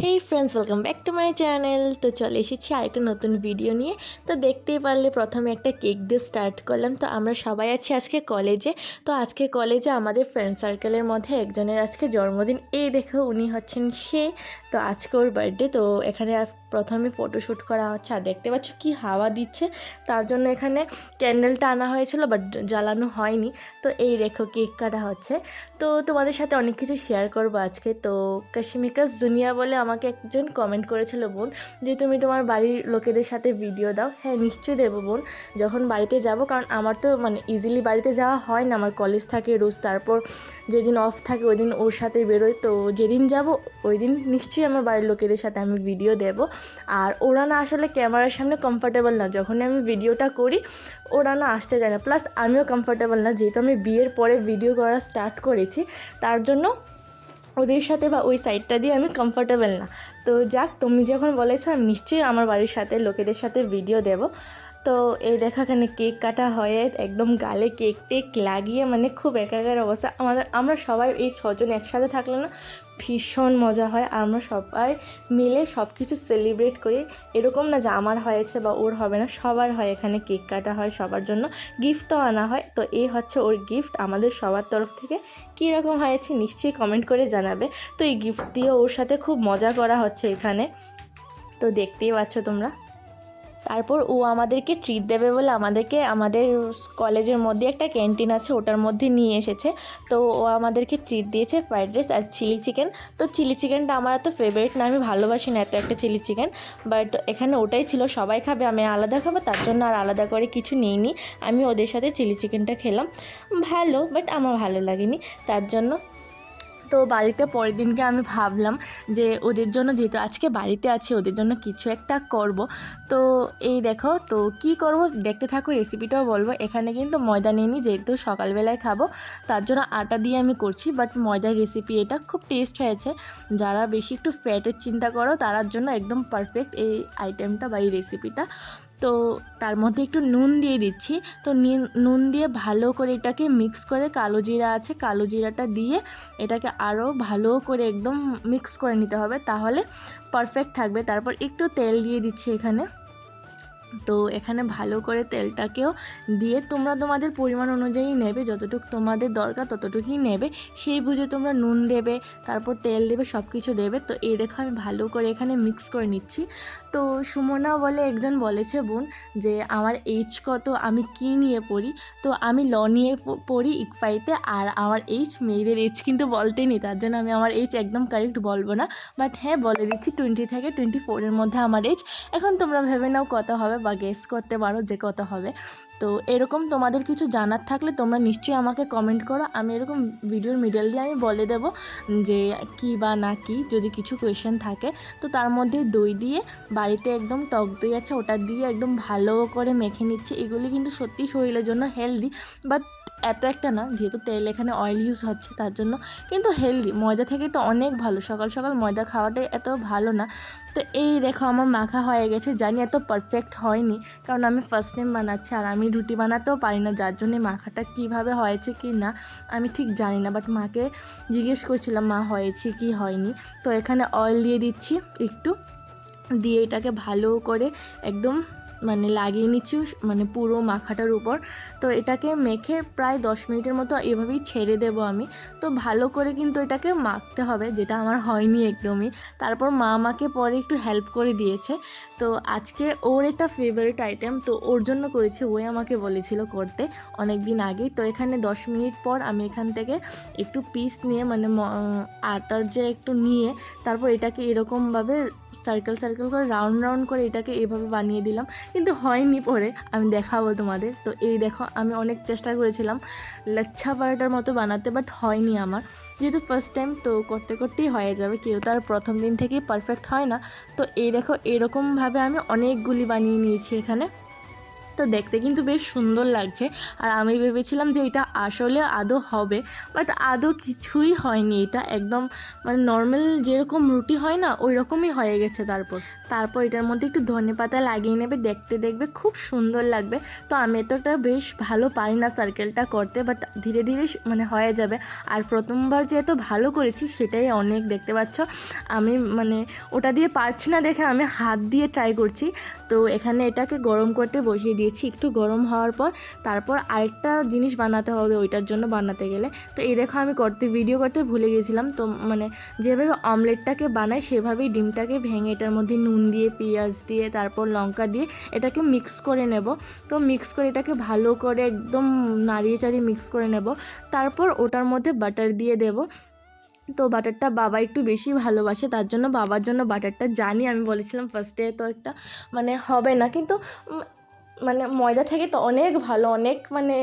Hey friends welcome back to my channel তো চলে এসেছি আরেকটা নতুন ভিডিও নিয়ে। তো দেখতেই পারলে প্রথমে একটা কেক দিয়ে স্টার্ট করলাম। তো আমরা সবাই আছি আজকে কলেজে তো আজকে কলেজে আমাদের ফ্রেন্ড সার্কেলের মধ্যে একজনের আজকে জন্মদিন। এই দেখো উনি হচ্ছেন সে। তো আজকে ওর বার্থডে তো এখানে প্রথমে ফটোশ্যুট করা হচ্ছে আর দেখতে পাচ্ছ কি হাওয়া দিচ্ছে। তার জন্য এখানে ক্যান্ডেলটা আনা হয়েছিল বাট জ্বালানো হয়নি। তো এই রেখো কেক কাটা হচ্ছে। তো তোমাদের সাথে অনেক কিছু শেয়ার করব আজকে। তো কাশ্মিকাস দুনিয়া বলে আমাকে একজন কমেন্ট করেছিল বোন যে, তুমি তোমার বাড়ির লোকেদের সাথে ভিডিও দাও। হ্যাঁ নিশ্চয়ই দেবো বোন। যখন বাড়িতে যাব, কারণ আমার তো মানে ইজিলি বাড়িতে যাওয়া হয় না। আমার কলেজ থাকে রোজ। তারপর যেদিন অফ থাকে ওই দিন ওর সাথে বেরোই। তো যেদিন যাব ওই দিন নিশ্চয়ই আমার বাড়ির লোকেদের সাথে আমি ভিডিও দেব। আর ওরা না আসলে ক্যামেরার সামনে কমফর্টেবল না। যখন আমি ভিডিওটা করি, ওরা না আসতে চায় না। প্লাস আমিও কমফর্টেবল না। যেহেতু আমি বিয়ের পরে ভিডিও করা স্টার্ট করেছি, তার জন্য ওদের সাথে বা ওই সাইডটা দিয়ে আমি কমফর্টেবল না। তো যাক, তুমি যখন বলেছ, আমি নিশ্চয়ই আমার বাড়ির সাথে, লোকেদের সাথে ভিডিও দেব। তো এই দেখা এখানে কেক কাটা হয়ে, একদম গালে কেক টেক লাগিয়ে মানে খুব একাকার অবস্থা। আমাদের, আমরা সবাই এই ছজন একসাথে থাকলে না ভীষণ মজা হয়। আর আমরা সবাই মিলে সব কিছু সেলিব্রেট করি। এরকম না যে আমার হয়েছে বা ওর হবে না, সবার হয় এখানে কেক কাটা হয় সবার জন্য। গিফটও আনা হয়। তো এই হচ্ছে ওর গিফট। আমাদের সবার তরফ থেকে কী রকম হয়েছে নিশ্চয়ই কমেন্ট করে জানাবে। তো এই গিফট দিয়ে ওর সাথে খুব মজা করা হচ্ছে এখানে। তো দেখতেই পাচ্ছ তোমরা। তারপর ও আমাদেরকে ট্রিট দেবে বলে আমাদেরকে আমাদের কলেজের মধ্যে একটা ক্যান্টিন আছে, ওটার মধ্যে নিয়ে এসেছে। তো ও আমাদেরকে ট্রিট দিয়েছে ফ্রাইড রাইস আর চিলি চিকেন তো চিলি চিকেনটা আমার এত ফেভারিট না, আমি ভালোবাসি না এত একটা চিলি চিকেন বাট এখানে ওটাই ছিল, সবাই খাবে, আমি আলাদা খাব, তার জন্য আর আলাদা করে কিছু নিইনি। আমি ওদের সাথে চিলি চিকেনটা খেলাম। ভালো বাট আমার ভালো লাগেনি। তার জন্য তো বাড়িতে পরের দিনকে আমি ভাবলাম যে ওদের জন্য যেহেতু আজকে বাড়িতে আছে, ওদের জন্য কিছু একটা করব। তো এই দেখো, তো কি করব দেখতে থাকো রেসিপিটাও বলব। এখানে কিন্তু ময়দা নিয়ে নিই, যেহেতু সকালবেলায় খাব, তার জন্য আটা দিয়ে আমি করছি বাট ময়দার রেসিপি এটা খুব টেস্ট হয়েছে। যারা বেশি একটু ফ্যাটের চিন্তা করো তার জন্য একদম পারফেক্ট এই আইটেমটা বা এই রেসিপিটা তো তার মধ্যে একটু নুন দিয়ে দিচ্ছি। তো নুন দিয়ে ভালো করে এটাকে মিক্স করে কালো জিরা আছে, কালো জিরাটা দিয়ে এটাকে আরও ভালো করে একদম মিক্স করে নিতে হবে তাহলে পারফেক্ট থাকবে। তারপর একটু তেল দিয়ে দিচ্ছি এখানে। তো এখানে ভালো করে তেলটাকেও দিয়ে তোমরা তোমাদের পরিমাণ অনুযায়ী নেবে, যতটুকু তোমাদের দরকার ততটুকুই নেবে। সেই বুঝে তোমরা নুন দেবে, তারপর তেল দেবে সব কিছু দেবে। তো এই রেখা আমি ভালো করে এখানে মিক্স করে নিচ্ছি। তো সুমনা বলে একজন বলেছে বোন যে, আমার এইজ কত? আমি কি নিয়ে পড়ি? তো আমি ল নিয়ে পড়ি ইকফাইতে আর আমার এইজ মেয়েদের এইজ কিন্তু বলতেই নেই তার জন্য আমি আমার এইজ একদম কারেক্ট বলব না। বাট হ্যাঁ বলে দিচ্ছি টোয়েন্টি থেকে টোয়েন্টি ফোরের মধ্যে আমার এইজ এখন তোমরা ভেবে নাও কত হবে বা গেস করতে পারো যে কত হবে। তো এরকম তোমাদের কিছু জানার থাকলে তোমরা নিশ্চয়ই আমাকে কমেন্ট করো। আমি এরকম ভিডিওর মিডল দিয়ে আমি বলে দেবো যে, কি বা না কি? যদি কিছু কোয়েশ্চেন থাকে, তো তার মধ্যে দই দিয়ে বাড়িতে একদম টক দই আছে, ওটা দিয়ে একদম ভালো করে মেখে নিচ্ছি। এগুলি কিন্তু সত্যি শরীরের জন্য হেলদি বাট এত একটা না, যেহেতু তেল এখানে অয়েল ইউজ হচ্ছে, তার জন্য কিন্তু হেলদি ময়দা থেকে তো অনেক ভালো, সকাল সকাল ময়দা খাওয়াটাই এত ভালো না। তো এই দেখো আমার মাখা হয়ে গেছে, জানি এত পারফেক্ট হয়নি, কারণ আমি ফার্স্ট টাইম বানাচ্ছি, আর আমি রুটি বানাতেও পারি না, যার জন্যে মাখাটা কীভাবে হয়েছে কি না, আমি ঠিক জানি না। বাট মাকে জিজ্ঞেস করছিলাম, মা, হয়েছে কি, হয়নি? তো এখানে অয়েল দিয়ে দিচ্ছি, একটু দিয়ে এটাকে ভালো করে একদম মানে লাগিয়ে নিচ্ছি মানে পুরো মাখাটার উপর। তো এটাকে মেখে প্রায় দশ মিনিটের মতো এভাবেই ছেড়ে দেব আমি। তো ভালো করে কিন্তু এটাকে মাখতে হবে, যেটা আমার হয়নি একদমই। তারপর মা আমাকে পরে একটু হেল্প করে দিয়েছে। তো আজকে ওর একটা ফেভারিট আইটেম তো ওর জন্য করেছি, ওই আমাকে বলেছিল করতে অনেক দিন আগেই। তো এখানে দশ মিনিট পর আমি এখান থেকে একটু পিস নিয়ে মানে আটার যে একটু নিয়ে, তারপর এটাকে এরকমভাবে সার্কেল সার্কেল করে রাউন্ড রাউন্ড করে এটাকে এভাবে বানিয়ে দিলাম। কিন্তু হয়নি পরে, আমি দেখাবো তোমাদের। তো এই দেখো, আমি অনেক চেষ্টা করেছিলাম, লাচ্ছা পরাটার মতো বানাতে বাট হয়নি আমার। যেহেতু ফার্স্ট টাইম তো করতে করতেই হয়ে যাবে, কেউ তার প্রথম দিন থেকেই পারফেক্ট হয় না। তো এই দেখো, এরকমভাবে আমি অনেকগুলি বানিয়ে নিয়েছি এখানে। তো দেখতে কিন্তু বেশ সুন্দর লাগছে। আর আমি ভেবেছিলাম যে এটা আসলে আদৌ হবে বাট আদৌ কিছুই হয়নি। এটা একদম মানে নর্মাল যেরকম রুটি হয় না ওই রকমই হয়ে গেছে তারপর। তারপর এটার মধ্যে একটু ধনে পাতা লাগিয়ে নেবে, দেখতে দেখবে খুব সুন্দর লাগবে। তো আমি এতটা বেশ ভালো পারি না সার্কেলটা করতে বাট ধীরে ধীরে মানে হয়ে যাবে। আর প্রথমবার যে এত ভালো করেছি, সেটাই অনেক দেখতে পাচ্ছ। আমি মানে ওটা দিয়ে পারছি না দেখে আমি হাত দিয়ে ট্রাই করছি। তো এখানে এটাকে গরম করতে বসিয়ে দিয়েছি, একটু গরম হওয়ার পর। তারপর আরেকটা জিনিস বানাতে হবে ওইটার জন্য বানাতে গেলে। তো এই দেখো আমি করতে ভিডিও করতে ভুলে গেছিলাম। তো মানে যেভাবে অমলেটটাকে বানাই সেভাবেই ডিমটাকে ভেঙে এটার মধ্যে নুন দিয়ে, পেঁয়াজ দিয়ে, তারপর লঙ্কা দিয়ে এটাকে মিক্স করে নেব। তো মিক্স করে এটাকে ভালো করে একদম নাড়িয়ে চাড়িয়ে মিক্স করে নেব। তারপর ওটার মধ্যে বাটার দিয়ে দেব। তো বাটারটা বাবা একটু বেশি ভালোবাসে, তার জন্য বাবার জন্য বাটারটা জানি, আমি বলেছিলাম ফার্স্টে তো একটা মানে হবে না। কিন্তু মানে ময়দা থেকে তো অনেক ভালো, অনেক মানে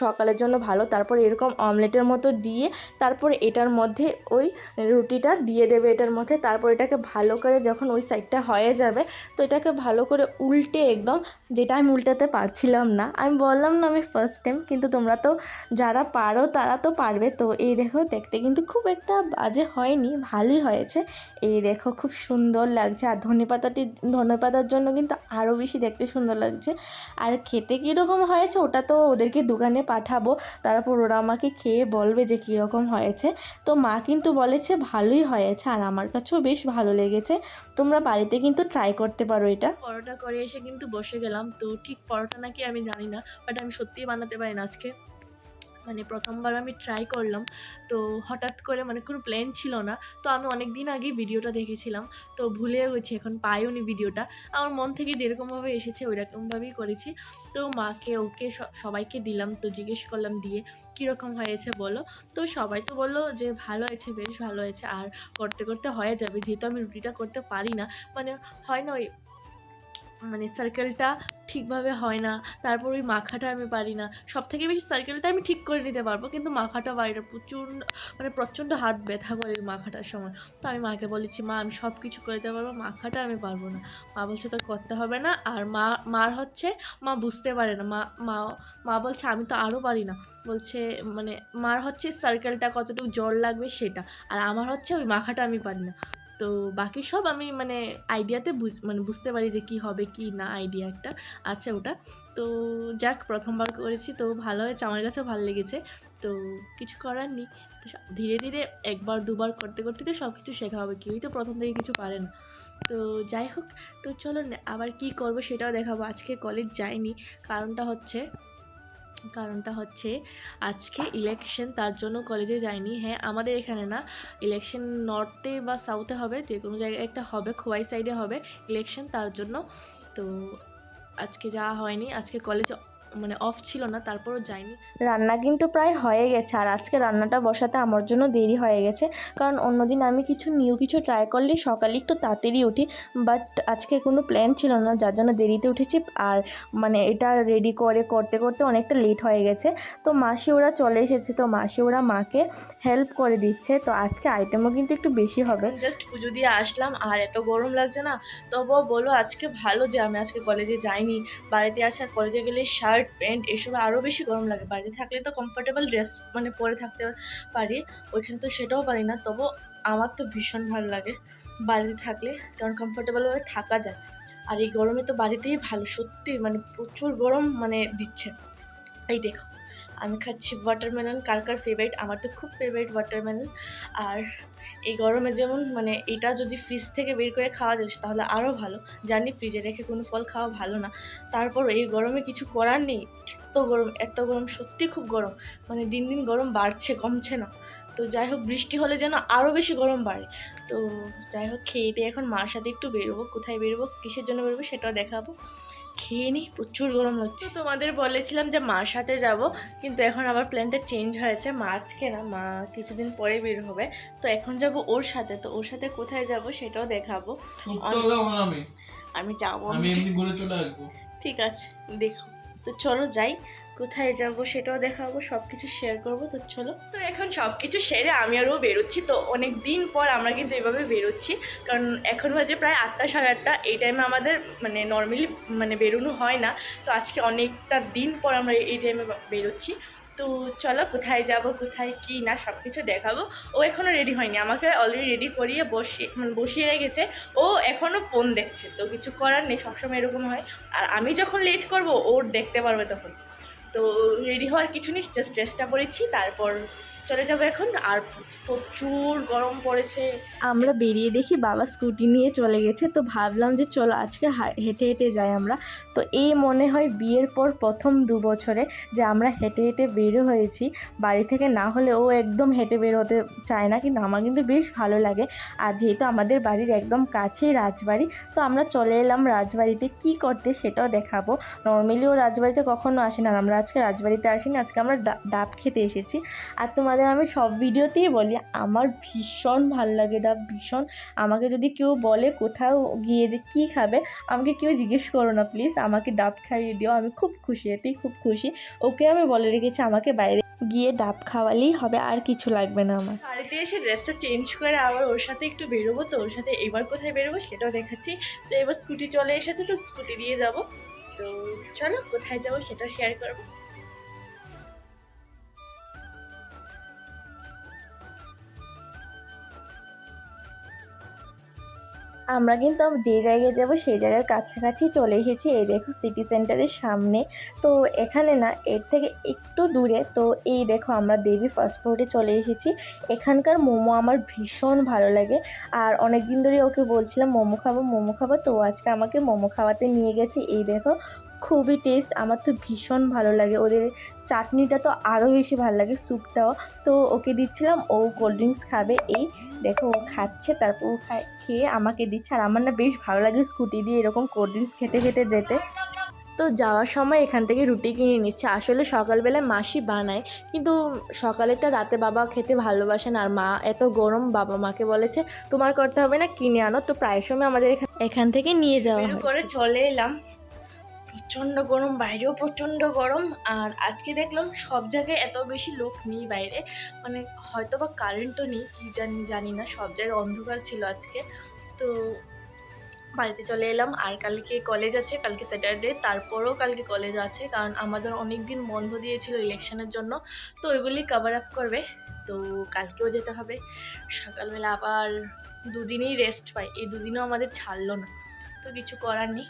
সকালের জন্য ভালো। তারপর এরকম অমলেটের মতো দিয়ে তারপর এটার মধ্যে ওই রুটিটা দিয়ে দেবে এটার মধ্যে। তারপর এটাকে ভালো করে যখন ওই সাইডটা হয়ে যাবে, তো এটাকে ভালো করে উল্টে একদম, যেটা আমি উল্টাতে পারছিলাম না। আমি বললাম না আমি ফার্স্ট টাইম কিন্তু তোমরা তো যারা পারো তারা তো পারবে। তো এই দেখো, দেখতে কিন্তু খুব একটা বাজে হয়নি, ভালোই হয়েছে। এই দেখো, খুব সুন্দর লাগছে। আর ধনে পাতাটি ধনে পাতার জন্য কিন্তু আরও বেশি দেখতে সুন্দর লাগছে। আর খেতে কীরকম হয়েছে ওটা তো ওদেরকে দোকানে পাঠাবো। তারপর ওরা আমাকে খেয়ে বলবে যে কীরকম হয়েছে। তো মা কিন্তু বলেছে ভালোই হয়েছে আর আমার কাছেও বেশ ভালো লেগেছে। তোমরা বাড়িতে কিন্তু ট্রাই করতে পারো এটা। পরোটা করে এসে কিন্তু বসে গেলাম। তো ঠিক পরোটা নাকি আমি জানি না বাট আমি সত্যিই বানাতে পারি না আজকে। মানে প্রথমবার আমি ট্রাই করলাম। তো হঠাৎ করে মানে কোনো প্ল্যান ছিল না। তো আমি অনেক দিন আগেই ভিডিওটা দেখেছিলাম। তো ভুলে গেছি, এখন পাইওনি ভিডিওটা। আমার মন থেকে যেরকমভাবে এসেছে ওই রকমভাবেই করেছি। তো মাকে, ওকে সবাইকে দিলাম, তো জিজ্ঞেস করলাম, দিয়ে কীরকম হয়েছে বলো? তো সবাই তো বলল যে, ভালো হয়েছে, বেশ ভালো হয়েছে। আর করতে করতে হয়ে যাবে। যেহেতু আমি রুটিটা করতে পারি না মানে হয় না ওই মানে সার্কেলটা ঠিকভাবে হয় না, তারপর ওই মাখাটা আমি পারি না। সব থেকে বেশি সার্কেলটা আমি ঠিক করে নিতে পারব, কিন্তু মাখাটা না। প্রচণ্ড মানে প্রচণ্ড হাত ব্যথা করে ওই মাখাটার সময়। তো আমি মাকে বলেছি, মা, আমি সব কিছু করে দিতে পারব, মাখাটা আমি পারব না। মা বলছে তো করতে হবে না। আর মা, মার হচ্ছে, মা বুঝতে পারে না। মা মা মা বলছে, আমি তো আরও পারি না। বলছে মানে মার হচ্ছে সার্কেলটা কতটুকু জল লাগবে সেটা, আর আমার হচ্ছে ওই মাখাটা আমি পারি না। তো বাকি সব আমি মানে আইডিয়াতে মানে বুঝতে পারি যে কি হবে, কি না আইডিয়া একটা আছে ওটা। তো যাক, প্রথমবার করেছি, তো ভালো হয়েছে, আমার কাছেও ভালো লেগেছে। তো কিছু করার নেই। ধীরে ধীরে একবার, দুবার করতে করতে তো সব কিছু শেখা হবে, কেউই তো প্রথম থেকে কিছু পারে না। তো যাই হোক, তো চলো আবার কি করব সেটাও দেখাবো। আজকে কলেজ যাইনি, কারণটা হচ্ছে কারণটা হচ্ছে আজকে ইলেকশন তার জন্য কলেজে যায়নি হ্যাঁ আমাদের এখানে না ইলেকশন নর্থে বা সাউথে হবে, যে কোনো জায়গায় একটা হবে, খোয়াই সাইডে হবে ইলেকশন তার জন্য। তো আজকে যাওয়া হয়নি, আজকে কলেজ মানে অফ ছিল না তারপরও যাইনি রান্না কিন্তু প্রায় হয়ে গেছে আর আজকে রান্নাটা বসাতে আমার জন্য দেরি হয়ে গেছে। কারণ অন্যদিন আমি কিছু নিউ কিছু ট্রাই করলে সকালে একটু তাড়াতাড়ি উঠি বাট আজকে কোনো প্ল্যান ছিল না যার জন্য দেরিতে উঠেছি। আর মানে এটা রেডি করে করতে করতে অনেকটা লেট হয়ে গেছে। তো মাসি ওরা চলে এসেছে তো মাসি ওরা মাকে হেল্প করে দিচ্ছে। তো আজকে আইটেমও কিন্তু একটু বেশি হবে। জাস্ট পুজো দিয়ে আসলাম আর এত গরম লাগছে না। তবুও বলো আজকে ভালো যে আমি আজকে কলেজে যাইনি। বাড়িতে আছে আর কলেজে গেলে শার্ট প্যান্ট এসব আরও বেশি গরম লাগে। বাড়িতে থাকলে তো কমফোর্টেবল ড্রেস মানে পরে থাকতে পারি, ওইখানে তো সেটাও পারি না। তবু আমার তো ভীষণ ভালো লাগে বাড়িতে থাকলে, কারণ কমফোর্টেবলভাবে থাকা যায়। আর এই গরমে তো বাড়িতেই ভালো, সত্যি মানে প্রচুর গরম মানে দিচ্ছে। এই দেখো। আমি খাচ্ছি ওয়াটারমেলন কার কার ফেভারিট আমার তো খুব ফেভারিট ওয়াটারমেলন আর এই গরমে যেমন মানে এটা যদি ফ্রিজ থেকে বের করে খাওয়া যায়, তাহলে আরও ভালো। জানি ফ্রিজে রেখে কোনো ফল খাওয়া ভালো না। তারপর এই গরমে কিছু করার নেই। এত গরম এত গরম, সত্যি খুব গরম। মানে দিন দিন গরম বাড়ছে, কমছে না। তো যাই হোক, বৃষ্টি হলে যেন আরও বেশি গরম বাড়ে। তো যাই হোক, খেয়ে এখন মার সাথে একটু বেরোবো। কোথায় বেরোবো, কিসের জন্য বেরোবো সেটাও দেখাবো। খেয়ে নিই প্রচুর গরম লাগছে। তোমাদের বলেছিলাম যে মার সাথে যাব কিন্তু এখন আবার প্ল্যানটা চেঞ্জ হয়েছে। মা আজকে না মা কিছুদিন পরে বের হবে। তো এখন যাব ওর সাথে। তো ওর সাথে কোথায় যাব সেটাও দেখাবো। আমি। যাব আমি এমনি ঘুরে চলে আসব। ঠিক আছে দেখো। তো চলো যাই, কোথায় যাব সেটাও দেখাবো সব কিছু শেয়ার করব, তো চলো। তো এখন সব কিছু সেরে আমি আরও বেরোচ্ছি, তো অনেক দিন পর আমরা কিন্তু এভাবে বেরোচ্ছি, কারণ এখন বাজে প্রায় আটটা সাড়ে আটটা, এই টাইমে আমাদের মানে নর্মালি মানে বেরোনো হয় না, তো আজকে অনেকটা দিন পর আমরা এই টাইমে বেরোচ্ছি। তো চলো কোথায় যাব, কোথায় কি না সব কিছু দেখাবো। ও এখনও রেডি হয়নি, আমাকে অলরেডি রেডি করিয়ে বসিয়ে মানে বসিয়ে রেখেছে। ও এখনও ফোন দেখছে, তো কিছু করার নেই, সবসময় এরকম হয়। আর আমি যখন লেট করব, ওর দেখতে পারবে তখন। তো রেডি হওয়ার কিছু নেই জাস্ট ড্রেসটা পরেছি তারপর চলে যাব এখন। আর প্রচুর গরম পড়েছে। আমরা বেরিয়ে দেখি বাবা স্কুটি নিয়ে চলে গেছে। তো ভাবলাম যে চলো আজকে হেঁটে হেঁটে যাই আমরা। তো এই মনে হয় বিয়ের পর প্রথম দু বছরে যে আমরা হেঁটে হেঁটে বেরো হয়েছি। বাড়ি থেকে না হলে ও একদম হেঁটে বের হতে চায় না। কিন্তু আমার কিন্তু বেশ ভালো লাগে। আর যেহেতু আমাদের বাড়ির একদম কাছেই রাজবাড়ি, তো আমরা চলে এলাম রাজবাড়িতে। কি করতে সেটাও দেখাবো। নর্মালি ও রাজবাড়িতে কখনো আসে না। আমরা আজকে রাজবাড়িতে আসিনি। আজকে আমরা ডাব খেতে এসেছি। আর তোমাদের আমি সব ভিডিওতেই বলি, আমার ভীষণ ভালো লাগে ডাব ভীষণ। আমাকে যদি কেউ বলে কোথাও গিয়ে যে কী খাবে, আমাকে কেউ জিজ্ঞেস করো না প্লিজ আমাকে ডাব খাইয়ে দিও, আমি খুব খুশি, এতেই খুব খুশি। ওকে আমি বলে রেখেছি, আমাকে বাইরে গিয়ে ডাব খাওয়ালেই হবে, আর কিছু লাগবে না আমার। বাড়িতে এসে ড্রেসটা চেঞ্জ করে আবার ওর সাথে একটু বেরোবো তো, ওর সাথে এবার কোথায় বেরোবো সেটাও দেখাচ্ছি। তো এবার স্কুটি চলে এসেছে, তো স্কুটি দিয়ে যাব। তো চলো কোথায় যাব সেটা শেয়ার করব। আমরা কিন্তু যে জায়গায় যাব সেই জায়গার কাছাকাছি চলে এসেছি। এই দেখো সিটি সেন্টারের সামনে। তো এখানে না, এর থেকে একটু দূরে, তো এই দেখো আমরা দেবী ফাস্টফুডে চলে এসেছি। এখানকার মোমো আমার ভীষণ ভালো লাগে। আর অনেক দিন ধরে ওকে বলছিলাম, মোমো খাব মোমো খাব। তো আজকে আমাকে মোমো খাওয়াতে নিয়ে গেছে। এই দেখো খুবই টেস্ট আমার তো ভীষণ ভালো লাগে। ওদের চাটনিটা তো আরও বেশি ভালো লাগে স্যুপটাও তো ওকে দিচ্ছিলাম ও কোল্ড ড্রিঙ্কস খাবে। এই দেখো ও খাচ্ছে তারপর ও খায় খেয়ে আমাকে দিচ্ছে। আর আমার না বেশ ভালো লাগে স্কুটি দিয়ে এরকম কোল্ড ড্রিঙ্কস খেতে খেতে যেতে। তো যাওয়ার সময় এখান থেকে রুটি কিনে নিচ্ছে। আসলে সকালবেলায় মাসি বানায় কিন্তু সকালেরটা রাতে বাবা খেতে ভালোবাসেন। আর মা এত গরম বাবা মাকে বলেছে তোমার করতে হবে না কিনে আনো। তো প্রায় সময় আমাদের এখান- এখান থেকে নিয়ে যাওয়া করে চলে এলাম। প্রচণ্ড গরম, বাইরেও প্রচণ্ড গরম। আর আজকে দেখলাম সব জায়গায় এত বেশি লোক নেই বাইরে। মানে হয়তো বা কারেন্টও নেই, কী জানি জানি না। সব জায়গায় অন্ধকার ছিল আজকে। তো বাড়িতে চলে এলাম। আর কালকে কলেজ আছে, কালকে স্যাটারডে তারপরেও কালকে কলেজ আছে, কারণ আমাদের অনেক দিন বন্ধ দিয়েছিল ইলেকশনের জন্য। তো ওইগুলি কভার আপ করবে। তো কালকেও যেতে হবে। সকালবেলা আবার দুদিনই রেস্ট পাই এই দুদিনও আমাদের ছাড়লো না। তো কিছু করার নেই।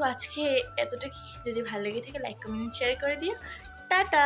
তো আজকে এতটা যদি ভালো লেগে থাকে লাইক কমেন্ট শেয়ার করে দিও। টাটা!